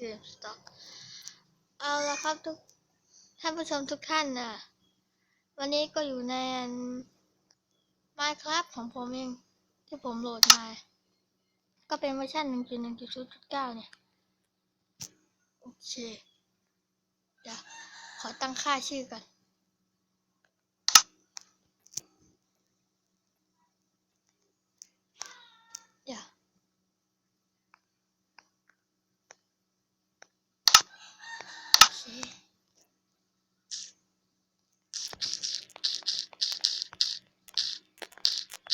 เกมสต็อกเอาละครับทุกท่านผู้ชมทุกท่านนะวันนี้ก็อยู่ในไมค์ครับของผมเองที่ผมโหลดมา ก็เป็นเวอร์ชัน1.1.0.9 เนี่ย โอเค เดี๋ยว ขอตั้งค่าชื่อก่อน เดี๋ยว โอเค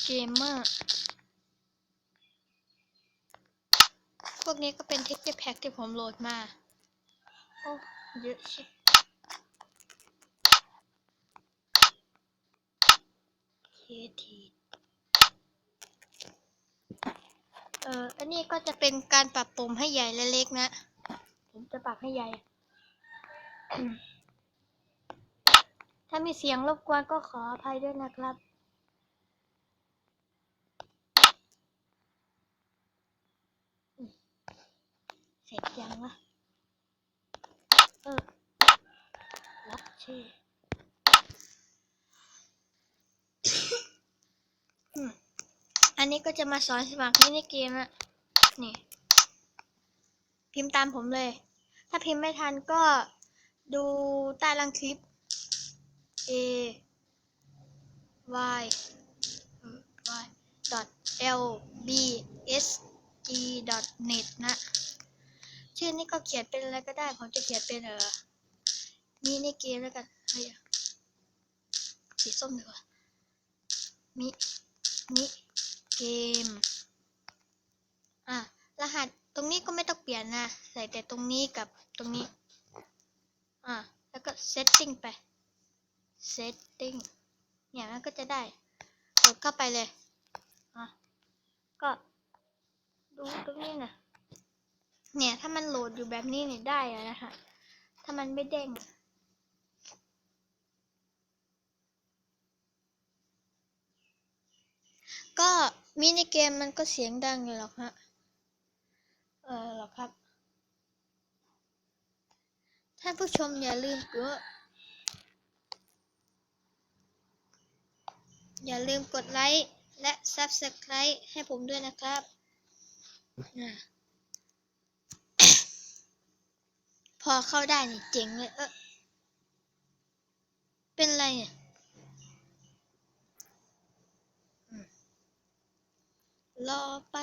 เกมเมอร์ พวกนี้ก็เป็นเทคเจอร์แพ็กที่ผมโหลดมา โอ้ เยอะชิเคทีเอ่อ อันนี้ก็จะเป็นการปรับปรุงให้ใหญ่และเล็กนะ ผมจะปรับให้ใหญ่ ถ้ามีเสียงรบกวนก็ขออภัยด้วยนะครับ เสร็จยังวะเออรับชื่ออันนี้ก็จะมาสอนสมัครมินิเกมอะนี่ พิมพ์ตามผมเลย ถ้าพิมพ์ไม่ทันก็ดูใต้ล่างคลิป a y y dot l b s g dot net นะ ชื่อนี้ก็เขียนเป็นอะไรก็ได้ ผมจะเขียนเป็นเออมินิเกมแล้วกันเฮ้ยสีส้มดีกว่ามินิเกม อะ รหัสตรงนี้ก็ไม่ต้องเปลี่ยนนะ ใส่แต่ตรงนี้กับตรงนี้ อะ แล้วก็ setting ไป setting เนี่ยมันก็จะได้กดเข้าไปเลย อะ ก็ดูตรงนี้นะ เนี่ย ถ้ามันโหลดอยู่แบบนี้เนี่ยได้อะนะคะ ถ้ามันไม่เด้งก็มินิเกมมันก็เสียงดังอยู่หรอกฮะ เออหรอกครับ ท่านผู้ชมอย่าลืมกดอย่าลืมกดไลค์และ Subscribe ให้ผมด้วยนะครับอะ พอเข้าได้นี่เจ๋งเลยเออเป็นไรเนี่ยรอไป